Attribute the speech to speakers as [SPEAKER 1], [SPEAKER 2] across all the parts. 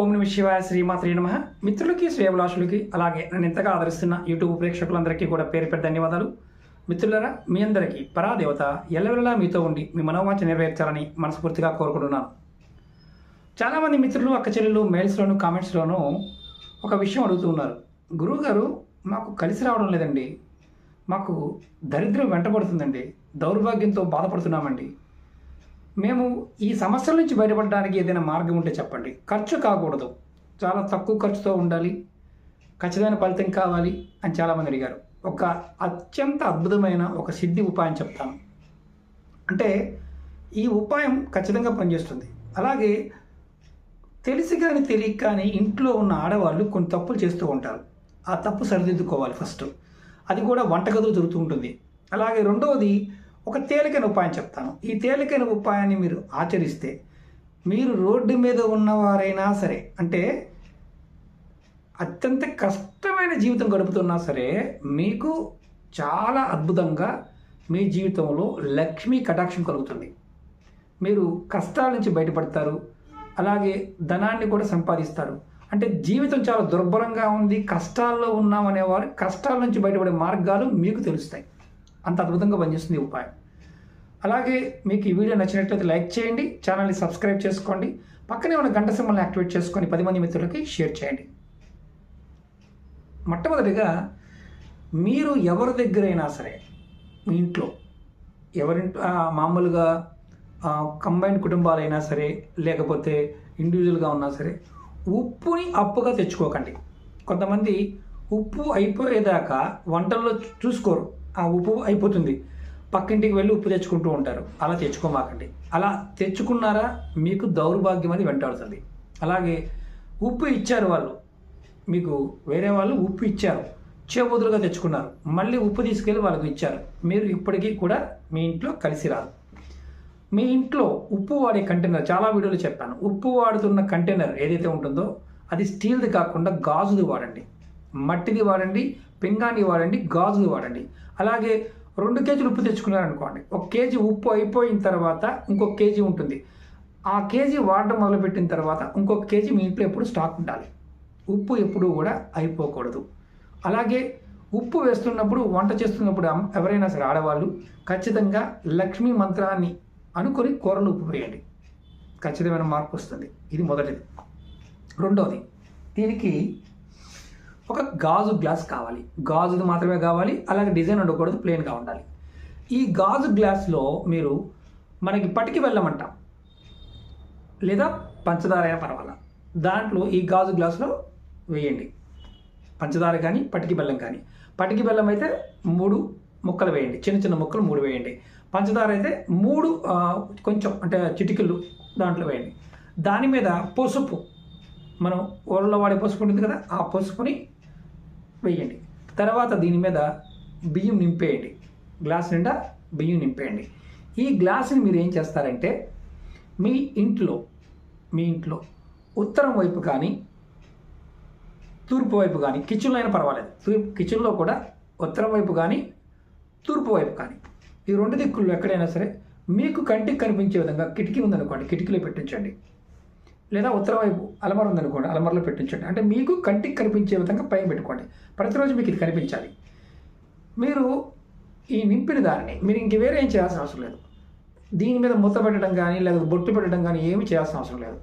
[SPEAKER 1] ఓం నమ శివాయ శ్రీమాత్రి నమ. మిత్రులకి శ్రేయభిలాషులకి అలాగే నన్ను ఎంతగా ఆదరిస్తున్న యూట్యూబ్ ప్రేక్షకులందరికీ కూడా పేరు పేరు ధన్యవాదాలు. మిత్రులరా మీ అందరికీ పరాదేవత ఎల్లవెల్లా మీతో ఉండి మీ మనోవాంఛ నెరవేర్చాలని మనస్ఫూర్తిగా కోరుకుంటున్నాను. చాలామంది మిత్రులు అక్క చెల్లెలు మెయిల్స్లోను కామెంట్స్లోనూ ఒక విషయం అడుగుతున్నారు గురువుగారు మాకు కలిసి రావడం లేదండి. మాకు దరిద్రం వెంటబడుతుందండి. దౌర్భాగ్యంతో బాధపడుతున్నామండి. మేము ఈ సమస్యల నుంచి బయటపడడానికి ఏదైనా మార్గం ఉంటే చెప్పండి. ఖర్చు కాకూడదు. చాలా తక్కువ ఖర్చుతో ఉండాలి. ఖచ్చితమైన ఫలితం కావాలి అని చాలామంది అడిగారు. ఒక అత్యంత అద్భుతమైన ఒక సిద్ధి ఉపాయం చెప్తాను. అంటే ఈ ఉపాయం ఖచ్చితంగా పనిచేస్తుంది. అలాగే తెలిసి కానీ తెలియక కానీ ఇంట్లో ఉన్న ఆడవాళ్ళు కొన్ని తప్పులు చేస్తూ ఉంటారు. ఆ తప్పు సరిదిద్దుకోవాలి ఫస్ట్. అది కూడా వంటగదులు జరుగుతూ ఉంటుంది. అలాగే రెండవది ఒక తేలికైన ఉపాయం చెప్తాను. ఈ తేలికైన ఉపాయాన్ని మీరు ఆచరిస్తే మీరు రోడ్డు మీద ఉన్నవారైనా సరే అంటే అత్యంత కష్టమైన జీవితం గడుపుతున్నా సరే మీకు చాలా అద్భుతంగా మీ జీవితంలో లక్ష్మీ కటాక్షం కలుగుతుంది. మీరు కష్టాల నుంచి బయటపడతారు అలాగే ధనాన్ని కూడా సంపాదిస్తారు. అంటే జీవితం చాలా దుర్భరంగా ఉంది కష్టాల్లో ఉన్నామనేవారు కష్టాల నుంచి బయటపడే మార్గాలు మీకు తెలుస్తాయి. అంత అద్భుతంగా పనిచేస్తుంది ఈ ఉపాయం. అలాగే మీకు ఈ వీడియో నచ్చినట్లయితే లైక్ చేయండి ఛానల్ని సబ్స్క్రైబ్ చేసుకోండి పక్కనే ఉన్న గంట సింబల్ని యాక్టివేట్ చేసుకొని పది మంది మిత్రులకి షేర్ చేయండి. మొట్టమొదటిగా మీరు ఎవరి దగ్గరైనా సరే మీ ఇంట్లో ఎవరింట్లో మామూలుగా కంబైన్ కుటుంబాలైనా సరే లేకపోతే ఇండివిజువల్గా ఉన్నా సరే ఉప్పుని అప్పుగా తెచ్చుకోకండి. కొంతమంది ఉప్పు అయిపోయేదాకా వంటల్లో చూసుకోరు. ఆ ఉప్పు అయిపోతుంది. పక్కింటికి వెళ్ళి ఉప్పు తెచ్చుకుంటూ ఉంటారు. అలా తెచ్చుకోమాకండి. అలా తెచ్చుకున్నారా మీకు దౌర్భాగ్యం అని వెంటాడుతుంది. అలాగే ఉప్పు ఇచ్చారు వాళ్ళు. మీకు వేరే వాళ్ళు ఉప్పు ఇచ్చారు. చేబుదులుగా తెచ్చుకున్నారు. మళ్ళీ ఉప్పు తీసుకెళ్ళి వాళ్ళకు ఇచ్చారు. మీరు ఇప్పటికీ కూడా మీ ఇంట్లో కలిసి రాదు మీ ఇంట్లో ఉప్పు వాడే కంటైనర్ చాలా వీడియోలు చెప్పాను. ఉప్పు వాడుతున్న కంటైనర్ ఏదైతే ఉంటుందో అది స్టీల్ది కాకుండా గాజుది వాడండి. మట్టిది వాడండి పింగాణి వాడండి గాజుది వాడండి. అలాగే రెండు కేజీలు ఉప్పు తెచ్చుకున్నారనుకోండి. ఒక కేజీ ఉప్పు అయిపోయిన తర్వాత ఇంకొక కేజీ ఉంటుంది. ఆ కేజీ వాడడం మొదలుపెట్టిన తర్వాత ఇంకొక కేజీ మీ ఇంట్లో ఎప్పుడు స్టాక్ ఉండాలి. ఉప్పు ఎప్పుడూ కూడా అయిపోకూడదు. అలాగే ఉప్పు వేస్తున్నప్పుడు వంట చేస్తున్నప్పుడు ఎవరైనా సరే ఆడవాళ్ళు ఖచ్చితంగా లక్ష్మీ మంత్రాన్ని అనుకొని కూరలు ఉప్పు వేయండి. ఖచ్చితమైన మార్పు వస్తుంది. ఇది మొదటిది. రెండవది దీనికి ఒక గాజు గ్లాస్ కావాలి. గాజుది మాత్రమే కావాలి అలాగే డిజైన్ ఉండకూడదు ప్లెయిన్గా ఉండాలి. ఈ గాజు గ్లాస్లో మీరు మనకి పటికి వెళ్ళమంటాం. లేదా పంచదార అయినా పర్వాలా. దాంట్లో ఈ గాజు గ్లాసులో వేయండి. పంచదార కానీ పటికి బెల్లం కానీ. పటికి బెల్లం అయితే మూడు ముక్కలు వేయండి. చిన్న చిన్న ముక్కలు మూడు వేయండి. పంచదార అయితే మూడు కొంచెం అంటే చిటికలు దాంట్లో వేయండి. దాని మీద పసుపు. మనం ఊళ్ళో వాడే పసుపు ఉంటుంది కదా ఆ పసుపుని వేయండి. తర్వాత దీని మీద బియ్యం నింపేయండి. గ్లాస్ నిండా బియ్యం నింపేయండి. ఈ గ్లాసుని మీరు ఏం చేస్తారంటే మీ ఇంట్లో మీ ఇంట్లో ఉత్తరం వైపు కానీ తూర్పు వైపు కానీ కిచెన్లో అయినా పర్వాలేదు. తూర్పు కిచెన్లో కూడా ఉత్తరం వైపు కానీ తూర్పు వైపు కానీ ఈ రెండు దిక్కుల్లో ఎక్కడైనా సరే మీకు కంటికి కనిపించే విధంగా కిటికీ ఉందనుకోండి కిటికీలో పెట్టించండి. లేదా ఉత్తరం వైపు అలమర ఉందనుకోండి అలమరలో పెట్టించండి. అంటే మీకు కంటికి కనిపించే విధంగా పైన పెట్టుకోండి. ప్రతిరోజు మీకు ఇది కనిపించాలి. మీరు ఈ నింపిన దాన్ని మీరు ఇంక వేరే ఏం చేయాల్సిన అవసరం లేదు. దీని మీద మూత పెట్టడం కానీ లేదా బొట్టు పెట్టడం కానీ ఏమి చేయాల్సిన అవసరం లేదు.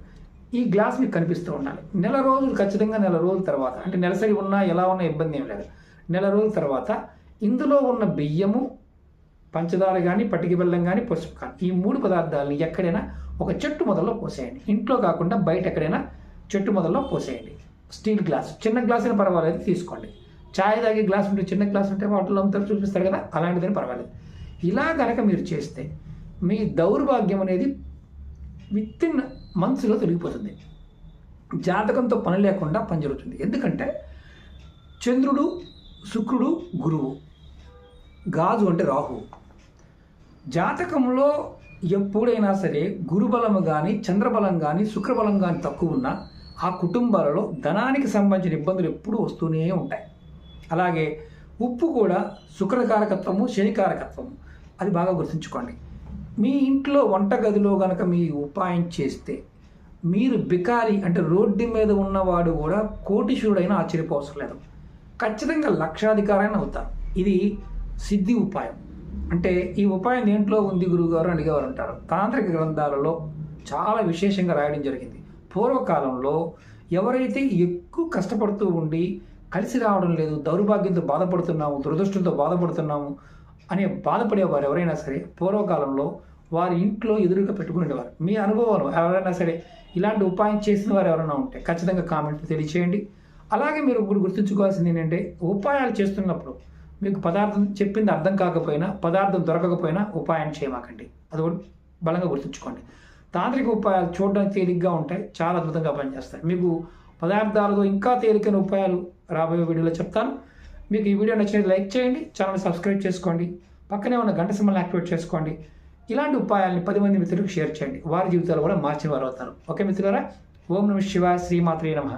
[SPEAKER 1] ఈ గ్లాస్ మీకు కనిపిస్తూ ఉండాలి. నెల రోజులు ఖచ్చితంగా నెల రోజుల తర్వాత అంటే నెలసరి ఉన్నా ఎలా ఉన్నా ఇబ్బంది ఏం లేదు. నెల రోజుల తర్వాత ఇందులో ఉన్న బియ్యము పంచదార కానీ పటికి బెల్లం కానీ పసుపు కానీ ఈ మూడు పదార్థాలని ఎక్కడైనా ఒక చెట్టు మొదల్లో పోసేయండి ఇంట్లో కాకుండా బయట ఎక్కడైనా చెట్టు మొదల్లో పోసేయండి స్టీల్ గ్లాస్ చిన్న గ్లాస్ అయినా పర్వాలేదు తీసుకోండి. చాయ్ తాగే గ్లాస్ ఉంటే చిన్న గ్లాస్ ఉంటే వాటిలో అంతా చూపిస్తారు కదా అలాంటిదని పర్వాలేదు. ఇలా కనుక మీరు చేస్తే మీ దౌర్భాగ్యం అనేది విత్ ఇన్ మంత్స్లో తొలగిపోతుంది. జాతకంతో పని లేకుండా పని జరుగుతుంది. ఎందుకంటే చంద్రుడు శుక్రుడు గురువు గాజు అంటే రాహు జాతకంలో ఎప్పుడైనా సరే గురుబలము కానీ చంద్రబలం కానీ శుక్రబలం కానీ తక్కువ ఉన్నా ఆ కుటుంబాలలో ధనానికి సంబంధించిన ఇబ్బందులు ఎప్పుడూ వస్తూనే ఉంటాయి. అలాగే ఉప్పు కూడా శుక్రకారకత్వము శనికారకత్వము. అది బాగా గుర్తుంచుకోండి. మీ ఇంట్లో వంటగదిలో కనుక మీ ఉపాయం చేస్తే మీరు బికారి అంటే రోడ్డు మీద ఉన్నవాడు కూడా కోటీశ్వరుడైనా ఆశ్చర్యపోవసరం లేదు. ఖచ్చితంగా లక్షాధికారైన అవుతారు. ఇది సిద్ధి ఉపాయం. అంటే ఈ ఉపాయం దేంట్లో ఉంది గురువుగారు అడిగేవారు అంటారు తాంత్రిక గ్రంథాలలో చాలా విశేషంగా రాయడం జరిగింది. పూర్వకాలంలో ఎవరైతే ఎక్కువ కష్టపడుతూ ఉండి కలిసి రావడం లేదు దౌర్భాగ్యంతో బాధపడుతున్నాము దురదృష్టంతో బాధపడుతున్నాము అనే బాధపడేవారు ఎవరైనా సరే పూర్వకాలంలో వారి ఇంట్లో ఎదురుగా పెట్టుకునేవారు మీ అనుభవం ఎవరైనా సరే ఇలాంటి ఉపాయం చేసిన వారు ఎవరైనా ఉంటే ఖచ్చితంగా కామెంట్ తెలియచేయండి. అలాగే మీరు ఇప్పుడు గుర్తుంచుకోవాల్సింది ఏంటంటే ఉపాయాలు చేస్తున్నప్పుడు మీకు పదార్థం చెప్పింది అర్థం కాకపోయినా పదార్థం దొరకకపోయినా ఉపాయం చేయమాకండి. అది కూడా బలంగా గుర్తుంచుకోండి. తాంత్రిక ఉపాయాలు చూడడానికి తేలిగ్గా ఉంటాయి చాలా అద్భుతంగా పనిచేస్తాయి. మీకు పదార్థాలతో ఇంకా తేలికైన ఉపాయాలు రాబోయే వీడియోలో చెప్తాను. మీకు ఈ వీడియో నచ్చినది లైక్ చేయండి ఛానల్ సబ్స్క్రైబ్ చేసుకోండి పక్కనే ఉన్న గంట సింబల్ యాక్టివేట్ చేసుకోండి. ఇలాంటి ఉపాయాల్ని పది మంది మిత్రులకు షేర్ చేయండి. వారి జీవితాలు కూడా మార్చిన వారు అవుతారు. ఓకే మిత్రులారా ఓం నమ శివ శ్రీమాత్రి నమ.